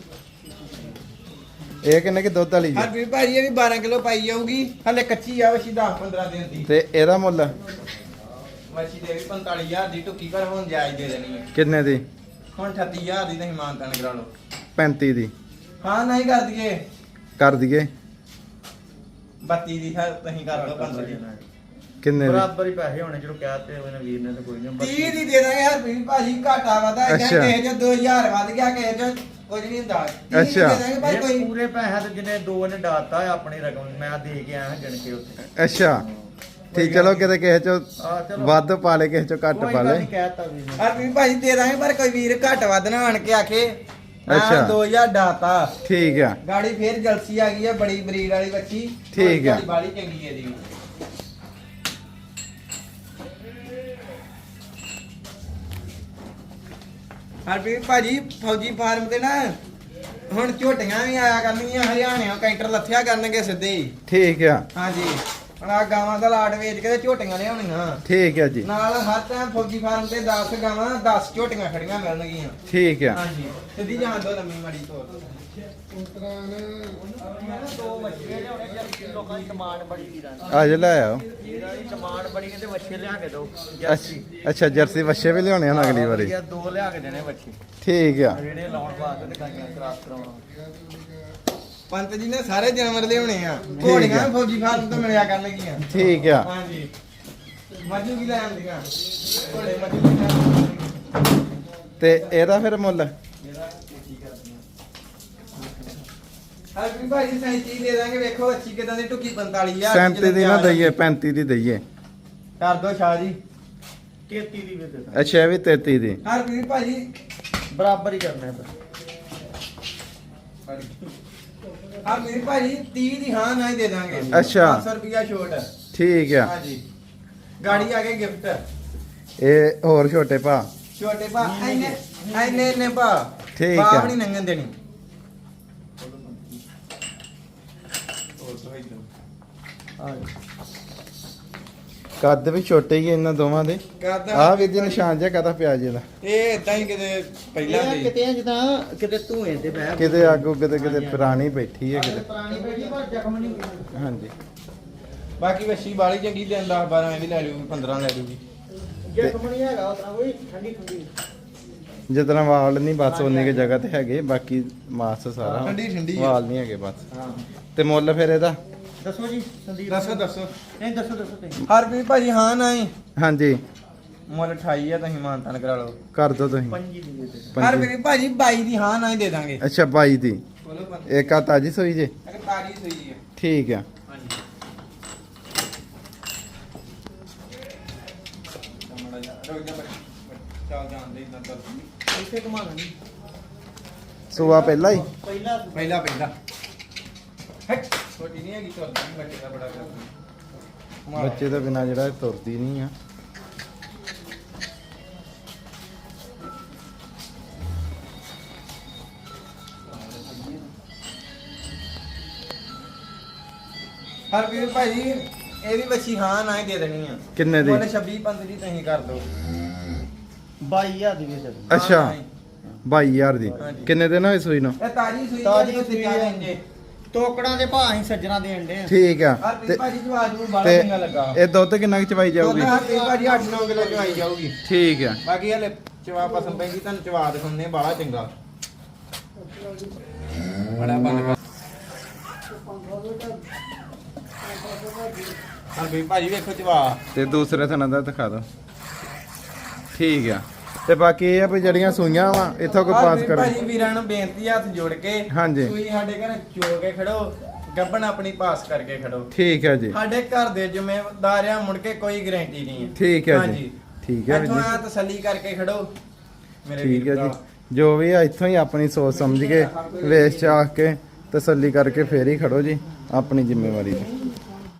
ਇਹ ਕਿੰਨੇ ਕਿ ਦੁੱਧ ਵਾਲੀ ਜੀ? ਹਰਪ੍ਰੀਤ ਭਾਜੀ ਇਹ ਵੀ 12 ਕਿਲੋ ਪਾਈ ਜਾਊਗੀ। ਹਲੇ ਕੱਚੀ ਆ ਵਸ਼ੀ 10 15 ਦਿਨ ਦੀ। ਤੇ ਇਹਦਾ ਮੁੱਲ? ਵਸ਼ੀ ਦੇ ਵੀ 45000 ਦੀ ਟੁੱਕੀ ਪਰ ਹੁਣ ਜਾਇਜ਼ ਦੇ ਦੇਣੀ ਹੈ ਕਿੰਨੇ ਦੀ? ਹੁਣ 38000 ਦੀ ਨਹੀਂ ਮਾਨਤਾਨ ਕਰਾ ਲਓ। 35 ਦੀ। ਹਾਂ ਨਹੀਂ ਕਰ ਦਈਏ। ਕਰ ਦਈਏ। 32 ਦੀ ਹੈ ਤੁਸੀਂ ਕਰ ਲਓ 15 ਦੀ ਕਿੰਨੇ ਦੀ? ਬਰਾਬਰ ਹੀ ਪੈਸੇ ਹੋਣੇ ਜਦੋਂ ਕਹਿ ਤੇ ਉਹਨੇ ਵੀਰ ਨੇ ਤੇ ਕੋਈ ਨਹੀਂ 30 ਦੀ ਦੇ ਦਾਂਗੇ ਹਰਪ੍ਰੀਤ ਭਾਜੀ ਘਾਟਾ ਵਾਦਾ ਇਦਾਂ ਅੱਛਾ। ਕਿਸੇ ਚ 2000 ਵੱਧ ਗਿਆ ਕਿਸੇ ਚ ਕੁਝ ਨਹੀਂ ਹੁੰਦਾ। 30 ਦੀ ਅੱਛਾ। ਦੇ ਦਾਂਗੇ ਭਾਈ ਇਹ ਕੋਈ। ਪੂਰੇ ਪੈਸੇ ਤੇ ਜਿਹਨੇ ਦੋ ਨੇ ਡਾਤਾ ਆਪਣੀ ਰਕਮ ਮੈਂ ਦੇ ਕੇ ਆਇਆ ਗਿਣ ਕੇ ਉੱਥੇ। ਅੱਛਾ। ਠੀਕ ਚਲੋ ਕਿਤੇ ਕਿਸੇ ਚੋਂ ਆ ਚਲੋ। ਵੱਧ ਪਾ ਲੇ ਕਿਸੇ ਚੋਂ ਘੱਟ ਪਾ ਲੇ ਨਹੀਂ ਕਹਿਤਾ ਵੀਰ ਨੇ। ਹਰਪ੍ਰੀਤ ਭਾਜੀ ਦੇ ਦਾਂਗੇ ਪਰ ਕੋਈ ਵੀਰ ਘੱਟ ਵੱਧ ਨਾ ਆਣ ਕੇ ਆਖੇ ਅੱਛਾ। 2000 ਡਾਤਾ। ਠੀਕ ਆ। ਗਾੜੀ ਫੇਰ ਜਲਸੀ ਆ ਗਈ ਹੈ ਬੜੀ ਬਰੀਡ ਵਾਲੀ ਬੱਚੀ। ਠੀਕ ਆ। ਬਾਲੀ ਚੰਗੀ ਹੈ ਦੀ ਹਰਪ੍ਰੀਤ ਭਾਜੀ ਫੌਜੀ ਫਾਰਮ ਤੇ ਨਾ ਹੁਣ ਝੋਟੀਆਂ ਵੀ ਆਇਆ ਕਰਨਗੀਆਂ ਹਰਿਆਣਿਓਂ ਕੈਂਟਰ ਲੱਥਿਆ ਕਰਨਗੇ ਸਿੱਧੇ ਹੀ। ਠੀਕ ਆ। ਹਾਂਜੀ। ਹੁਣ ਆ ਗਾਵਾਂ ਦਾ ਲਾਟ ਵੇਚ ਕੇ ਤੇ ਝੋਟੀਆਂ ਲਿਆਉਣੀਆਂ। ਠੀਕ ਆ ਜੀ। ਨਾਲ ਹਰ ਟਾਈਮ ਫੌਜੀ ਫਾਰਮ ਤੇ 10 ਗਾਵਾਂ 10 ਝੋਟੀਆਂ ਖੜੀਆਂ ਮਿਲਣਗੀਆਂ। ਠੀਕ ਆ। ਹਾਂਜੀ। ਸਿੱਧੀ ਜਾਣ ਦੋ ਲੰਮੀ ਮਾੜੀ ਤੋਰ। ਦੋ ਮੱਛੀਆਂ ਲਿਆਉਣੇ ਜਰਸੀ ਲੋਕਾਂ ਦੀ ਡਿਮਾਂਡ ਬੜੀ ਵੀਰਾਂ ਦੀ ਅੱਜ ਲੈ ਆਓ। ਇਹਦਾ ਦੀ ਡਿਮਾਂਡ ਬੜੀ ਕਹਿੰਦੇ ਮੱਛੀ ਲਿਆ ਕੇ ਦਿਓ ਅੱਛਾ ਅੱਛਾ ਜਰਸੀ ਵੱਛੇ ਵੀ ਲਿਆਉਣੇ ਹਨ ਅਗਲੀ ਵਾਰੀ। ਵਧੀਆ, ਦੋ ਲਿਆ ਕੇ ਦੇਣੇ ਮੱਛੀ ਠੀਕ ਆ। ਜਿਹੜੇ ਲਾਉਣ ਵਾਸਤੇ ਤੇ ਕਾਈਆਂ ਕਰਾਸ ਕਰਾਉਣਾ ਪੰਤ ਜੀ ਨੇ ਸਾਰੇ ਜਾਨਵਰ ਲਿਆਉਣੇ ਆ। ਹੈ। ਘੋੜੀਆਂ ਵੀ ਫੌਜੀ ਫਾਰਮ ਤੋਂ ਮਿਲਿਆ ਕਰਨਗੀਆਂ। ਠੀਕ ਆ। ਹਾਂਜੀ। ਮੱਝੂ ਵੀ ਲੈ ਆਉਂਦੀਆਂ। ਘੋੜੇ ਮੱਝੂ ਵੀ ਲੈ ਆਉਂਦੀਆਂ। ਤੇ ਇਹਦਾ ਫਿਰ ਮੁੱਲ? ਹਰਪ੍ਰੀਤ ਭਾਜੀ ਦੇ ਦਾਂਗੇ ਵੇਖੋ ਅੱਛੀ ਕਿਦਾਂ ਦੀ ਟੁੱਕੀ 45000 37 ਦੀ ਨਾ ਦਈਏ 35 ਦੀ ਦਈਏ। ਕਰ ਦੋ ਸ਼ਾਹ ਜੀ। 33 ਦੀ ਵੀ ਦੇ ਅੱਛਾ ਇਹ ਵੀ 33 ਦੀ। ਹਰਪ੍ਰੀਤ ਭਾਜੀ ਬਰਾਬਰ ਹੀ ਕਰਨਾ ਹੈ ਹਰਪ੍ਰੀਤ ਭਾਜੀ 30 ਦੀ ਹਾਂ ਨਾ ਹੀ ਦੇ ਦਾਂਗੇ। ਅੱਛਾ। 500 ਰੁਪਿਆ ਛੋਟ। ਠੀਕ ਆ। ਹਾਂਜੀ। ਗਾੜੀ ਆ ਕੇ ਗਿਫਟ। ਇਹ ਹੋਰ ਛੋਟੇ ਭਾ। ਛੋਟੇ ਭਾ ਐਨੇ ਐਨੇ ਨੇ ਭਾ। ਠੀਕ ਭਾ ਆ। ਵੀ ਨਹੀਂ ਨੰਗਨ ਦੇਣੀ। ਕੱਦ ਵੀ ਛੋਟੇ ਹੀ ਆ ਇਹਨਾਂ ਦੋਵਾਂ ਦੇ। ਕਰਦਾ ਆਹ ਵੀ ਜੀ ਨਿਸ਼ਾਨ ਜਿਹਾ ਕਾਹਦਾ ਪਿਆ ਜੀ ਦਾ। ਇਹ ਇਦਾਂ ਹੀ ਕਿਤੇ ਪਹਿਲਾਂ ਇਹ ਦੇ। ਕਿਤੇ ਜਿੱਦਾਂ ਕਿਤੇ ਧੂਏ ਤੇ ਬਹਿ ਕਿਤੇ ਆਗੂ ਕਿਤੇ ਕਿਤੇ ਪੁਰਾਣੀ ਬੈਠੀ ਹੈ ਕਿਤੇ। ਪੁਰਾਣੀ ਬੈਠੀ ਪਰ ਜ਼ਖਮ ਨਹੀਂ ਹਾਂਜੀ। ਬਾਕੀ ਵੱਛੀ ਬਾਲੀ ਚੰਗੀ ਦਿਨ 10 12 ਇਹ ਵੀ ਲੈ ਲੂਗੀ 15 ਲੈ ਲੂਗੀ ਜ਼ਖਮ ਨਹੀਂ ਹੈਗਾ ਉਤਰਾ ਕੋਈ ਠੰਡੀ ਠੰਡੀ। ਜਿਤਨਾ ਵਾਲ ਨਹੀਂ ਬਸ ਉਨੀ ਕੁ ਜਗ੍ਹਾ ਤੇ ਹੈਗੇ ਬਾਕੀ ਮਾਸ ਸਾਰਾ ਠੰਡੀ ਠੰਡੀ ਆ। ਵਾਲ ਨਹੀਂ ਹੈਗੇ ਬਸ। ਹਾਂ। ਤੇ ਮੁੱਲ ਫਿਰ ਇਹਦਾ? ਦੱਸੋ ਜੀ ਸੰਦੀਪ ਦੱਸੋ ਦੱਸੋ। ਨਹੀਂ ਦੱਸੋ ਦੱਸੋ ਤੁਸੀਂ। ਹਰਪ੍ਰੀਤ ਭਾਜੀ ਹਾਂ ਨਾ ਹੀ। ਹਾਂਜੀ। ਮੁੱਲ 28 ਆ ਤੁਸੀਂ ਮਾਨਤਾਨ ਕਰਾ ਲਓ। ਕਰ ਦੋ ਤੁਸੀਂ। ਪੰਜੀ ਦੀ ਦੇ ਦੇ ਪੰਜੀ। ਹਰਪ੍ਰੀਤ ਭਾਜੀ 22 ਦੀ ਹਾਂ ਨਾ ਹੀ ਦੇ ਦਾਂਗੇ। ਅੱਛਾ 22 ਦੀ। ਬੋਲੋ ਪੰਜ। ਇੱਕ ਆ ਤਾਜੀ ਸੋਈ ਜੇ? ਅਗਰ ਤਾਜੀ ਸਹੀ ਹੈ ਠੀਕ ਆ। ਹਾਂਜੀ। ਮਾੜਾ ਰੁਕ ਜਾ ਇਦਾਂ ਇੱਥੇ ਸੂਆ ਪਹਿਲਾਂ ਹੀ? ਪਹਿਲਾ ਪਹਿਲਾ ਪਹਿਲਾ। ਹਟ ਛੋਟੀ ਨਹੀਂ ਹੈਗੀ ਤੁਰਦੀ ਨਹੀਂ ਬੱਚੇ ਦਾ ਬੜਾ ਕਰਦੀ। ਬੱਚੇ ਤੋਂ ਬਿਨਾ ਜਿਹੜਾ ਇਹ ਤੁਰਦੀ ਨਹੀਂ ਆ। ਹਰਪ੍ਰੀਤ ਭਾਜੀ ਇਹ ਵੀ ਬੱਚੀ ਹਾਂ ਨਾ ਹੀ ਦੇ ਦੇਣੀ ਆ। ਕਿੰਨੇ ਦੀ? ਮੁੱਲ 26 ਪੰਜ ਦੀ ਤੁਸੀਂ ਕਰ ਦਿਓ 22000 ਦੀ ਅੱਛਾ ਨਾ ਹੀ। 22000 ਦੀ। ਕਿੰਨੇ ਦਿਨ ਹੋਏ ਸੂਈ ਨੂੰ? ਇਹ ਤਾਜੀ ਸੂਈ ਤਾਜ਼ੀ ਸੂਈ ਸੂਈ ਹੈ। ਜੇ ਟੋਕੜਾਂ ਦੇ ਭਾਅ ਅਸੀਂ ਸੱਜਣਾ ਦੇਣ ਦੇ ਠੀਕ ਆ। ਹਰਪ੍ਰੀਤ ਤੇ ਭਾਜੀ ਜਵਾਜ ਨੂੰ ਬੜਾ ਤੇ ਚੰਗਾ ਲੱਗਾ। ਇਹ ਦੁੱਧ ਕਿੰਨਾ ਕੁ ਚਵਾਈ ਜਾਊਗੀ? ਹਰਪ੍ਰੀਤ ਭਾਜੀ 8-9 ਕਿਲੋ ਚਵਾਈ ਜਾਊਗੀ। ਠੀਕ ਆ। ਬਾਕੀ ਹਲੇ ਚਵਾ ਪਸੰਦ ਪੈਂਦੀ ਤੁਹਾਨੂੰ ਚਵਾ ਦਿਖਾਉਂਦੇ ਬਾਲਾ ਚੰਗਾ। ਬੜਾ ਬੰਦ ਹਰਪ੍ਰੀਤ ਭਾਜੀ ਵੇਖੋ ਚਵਾ। ਤੇ ਦੂਸਰੇ ਥਣਾ ਦਾ ਦਿਖਾ ਦਿਓ। ਠੀਕ ਆ। ਤੇ ਬਾਕੀ ਇਹ ਆ ਵੀ ਜਿਹੜੀਆਂ ਸੂਈਆਂ ਵਾ ਇੱਥੋਂ ਕੋਈ ਪਾਸ ਕਰੋ ਭਾਜੀ ਵੀਰਾਂ ਨੂੰ ਬੇਨਤੀ ਹੱਥ ਜੋੜ ਕੇ ਹਾਂਜੀ। ਤੁਸੀਂ ਸਾਡੇ ਘਰ ਚੋ ਕੇ ਖੜੋ ਗੱਬਣ ਆਪਣੀ ਪਾਸ ਕਰਕੇ ਖੜੋ ਠੀਕ ਆ ਜੀ ਸਾਡੇ ਘਰ ਦੇ ਜ਼ਿੰਮੇਵਾਰ ਆ ਮੁੜ ਕੇ ਕੋਈ ਗਾਰੰਟੀ ਨਹੀਂ ਹੈ ਠੀਕ ਹੈ ਜੀ। ਠੀਕ ਹੈ ਵੀਰ ਇੱਥੋਂ ਜੀ। ਆ ਤਸੱਲੀ ਕਰਕੇ ਖੜੋ ਮੇਰੇ ਠੀਕ ਹੈ ਵੀਰ ਜੀ ਭਰਾ। ਜੋ ਵੀ ਆ ਇੱਥੋਂ ਹੀ ਆਪਣੀ ਸੋਚ ਸਮਝ ਕੇ ਵੇਚ ਚਾਹ ਕੇ ਤਸੱਲੀ ਕਰਕੇ ਫੇਰ ਹੀ ਖੜੋ ਜੀ ਆਪਣੀ ਜ਼ਿੰਮੇਵਾਰੀ ਤੇ